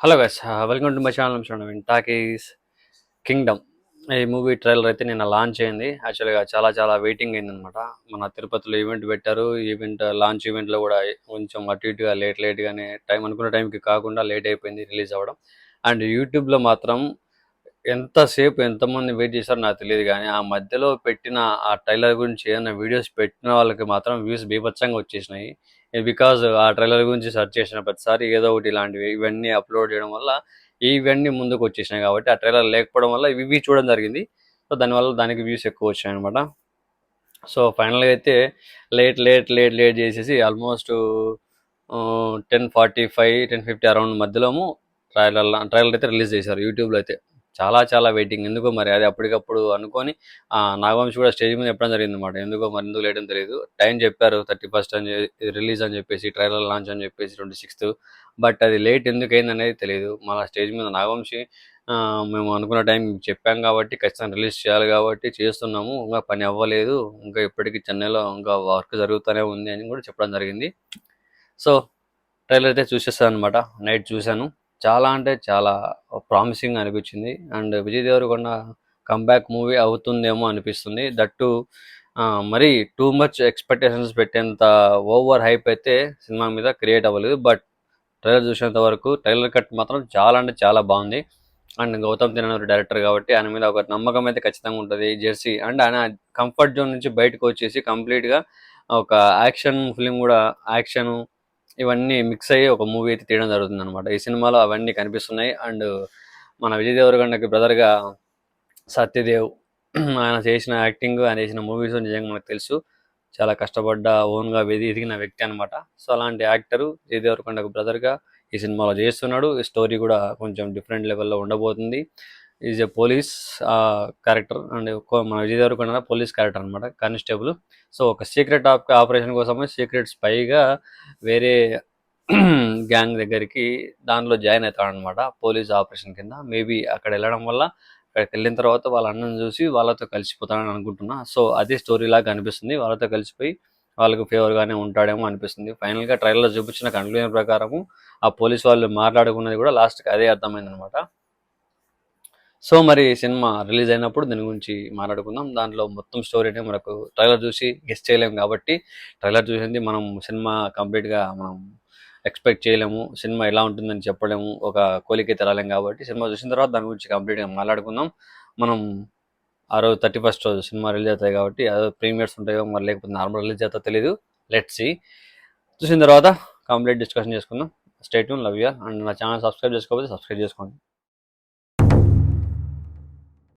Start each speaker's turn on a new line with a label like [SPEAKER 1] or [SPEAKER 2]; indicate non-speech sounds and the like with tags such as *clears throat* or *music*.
[SPEAKER 1] Hello guys welcome to my channel చూడండి talkies Kingdom ఈ movie trailer అయితే నిన్న లాంచ్ అయింది. యాక్చువల్గా చాలా చాలా వెయిటింగ్ అయిందనమాట మన తిరుపతిలో ఈవెంట్ పెట్టారు. ఈవెంట్ లాంచ్ ఈవెంట్లో కూడా కొంచెం అటు ఇటుగా లేట్ లేట్గానే టైం అనుకున్న టైంకి కాకుండా లేట్ అయిపోయింది రిలీజ్ అవ్వడం. అండ్ యూట్యూబ్లో మాత్రం ఎంతసేపు ఎంతమంది వెయిట్ చేశారో నాకు తెలియదు కానీ ఆ మధ్యలో పెట్టిన ఆ ట్రైలర్ గురించి ఏదైనా వీడియోస్ పెట్టిన వాళ్ళకి మాత్రం వ్యూస్ బీభత్సంగా వచ్చేసినాయి. బికాజ్ uh, ఆ ట్రైలర్ గురించి సెర్చ్ చేసిన ప్రతిసారి ఏదో ఒకటి ఇలాంటివి ఇవన్నీ అప్లోడ్ చేయడం వల్ల ఇవన్నీ ముందుకు వచ్చేసినాయి కాబట్టి ఆ ట్రైలర్ లేకపోవడం వల్ల ఇవి చూడడం జరిగింది. సో దానివల్ల దానికి వ్యూస్ ఎక్కువ వచ్చాయి అనమాట సో ఫైనల్గా అయితే లేట్ లేట్ లేట్ లేట్ చేసేసి almost ten forty five ten fifty around మధ్యలోము trailer trailer అయితే రిలీజ్ చేశారు యూట్యూబ్లో అయితే. చాలా చాలా వెయిటింగ్ ఎందుకో మరి అది అప్పటికప్పుడు అనుకొని ఆ, నాగవంశి కూడా స్టేజ్ మీద చెప్పడం జరిగింది అనమాట ఎందుకో మరి ఎందుకు లేట్ అని తెలియదు టైం చెప్పారు థర్టీ ఫస్ట్ అని రిలీజ్ అని చెప్పేసి ట్రైలర్ లాంచ్ అని చెప్పేసి ట్వంటీ సిక్స్త్ బట్ అది లేట్ ఎందుకు అయింది అనేది తెలియదు మళ్ళీ స్టేజ్ మీద నాగవంశి మేము అనుకున్న టైం చెప్పాం కాబట్టి ఖచ్చితంగా రిలీజ్ చేయాలి కాబట్టి చేస్తున్నాము. ఇంకా పని అవ్వలేదు. ఇంకా ఇప్పటికీ చెన్నైలో ఇంకా వర్క్ జరుగుతూనే ఉంది అని కూడా చెప్పడం జరిగింది. సో ట్రైలర్ అయితే చూసేస్తాను అనమాట నైట్ చూశాను. చాలా అంటే చాలా ప్రామిసింగ్ అనిపించింది. And Vijay Deverakonda comeback movie అవుతుందేమో అనిపిస్తుంది. దట్టు మరి టూ మచ్ ఎక్స్పెక్టేషన్స్ పెట్టేంత ఓవర్ హైప్ అయితే సినిమా మీద క్రియేట్ అవ్వలేదు. బట్ ట్రైలర్ చూసినంత వరకు ట్రైలర్ కట్ మాత్రం చాలా అంటే చాలా బాగుంది. అండ్ గౌతమ్ తిననూరు డైరెక్టర్ కాబట్టి ఆయన మీద ఒక నమ్మకం అయితే ఖచ్చితంగా ఉంటుంది. జెర్సీ అండ్ ఆయన కంఫర్ట్ జోన్ నుంచి బయటకు వచ్చేసి కంప్లీట్గా ఒక యాక్షన్ ఫిలిం కూడా యాక్షన్ ఇవన్నీ మిక్స్ అయ్యి ఒక మూవీ అయితే తీయడం జరుగుతుంది అనమాట ఈ సినిమాలో అవన్నీ కనిపిస్తున్నాయి. అండ్ మన విజయ్ దేవరకొండకి బ్రదర్గా సత్యదేవ్ ఆయన చేసిన యాక్టింగ్ ఆయన చేసిన మూవీస్ నిజంగా మనకు తెలుసు. చాలా కష్టపడ్డ ఓన్గా వెది ఎదిగిన వ్యక్తి అనమాట సో అలాంటి యాక్టరు విజయ్ దేవరకొండకు బ్రదర్గా ఈ సినిమాలో చేస్తున్నాడు. ఈ స్టోరీ కూడా కొంచెం డిఫరెంట్ లెవెల్లో ఉండబోతుంది. Is a police character and మన విజయ్ దేవరకొండ పోలీస్ క్యారెక్టర్ అనమాట కానిస్టేబుల్. సో ఒక సీక్రెట్ ఆపరేషన్ కోసమే సీక్రెట్ స్పైగా వేరే *clears throat* గ్యాంగ్ దగ్గరికి దానిలో జాయిన్ అవుతాడనమాట పోలీస్ ఆపరేషన్ కింద. మేబీ అక్కడ వెళ్ళడం వల్ల అక్కడికి వెళ్ళిన తర్వాత వాళ్ళ అన్నను చూసి వాళ్ళతో కలిసిపోతాడని అనుకుంటున్నా. సో అదే స్టోరీ లాగా అనిపిస్తుంది. వాళ్ళతో కలిసిపోయి వాళ్ళకు ఫేవర్గానే ఉంటాడేమో అనిపిస్తుంది. ఫైనల్గా ట్రైలర్లో చూపించిన కన్క్లూజన్ ప్రకారము ఆ పోలీస్ వాళ్ళు మాట్లాడుకున్నది కూడా లాస్ట్కి అదే అర్థమైందనమాట సో మరి సినిమా రిలీజ్ అయినప్పుడు దీని గురించి మాట్లాడుకుందాం. దాంట్లో మొత్తం స్టోరీనే మనకు ట్రైలర్ చూసి గెస్ట్ చేయలేము కాబట్టి ట్రైలర్ చూసింది మనం సినిమా కంప్లీట్గా మనం ఎక్స్పెక్ట్ చేయలేము. సినిమా ఎలా ఉంటుందని చెప్పలేము. ఒక కోలికే తెరాలేం కాబట్టి సినిమా చూసిన తర్వాత దాని గురించి కంప్లీట్గా మాట్లాడుకుందాం. మనం ఆ రోజు థర్టీ ఫస్ట్ రోజు సినిమా రిలీజ్ అవుతాయి కాబట్టి అదో ప్రీమియర్స్ ఉంటాయో మరి లేకపోతే నార్మల్ రిలీజ్ అవుతా తెలియదు లెట్ సి చూసిన తర్వాత కంప్లీట్ డిస్కషన్ చేసుకుందాం. స్టేట్ లవ్ యూ అండ్ నా ఛానల్ సబ్స్క్రైబ్ చేసుకోకపోతే సబ్స్క్రైబ్ చేసుకోండి.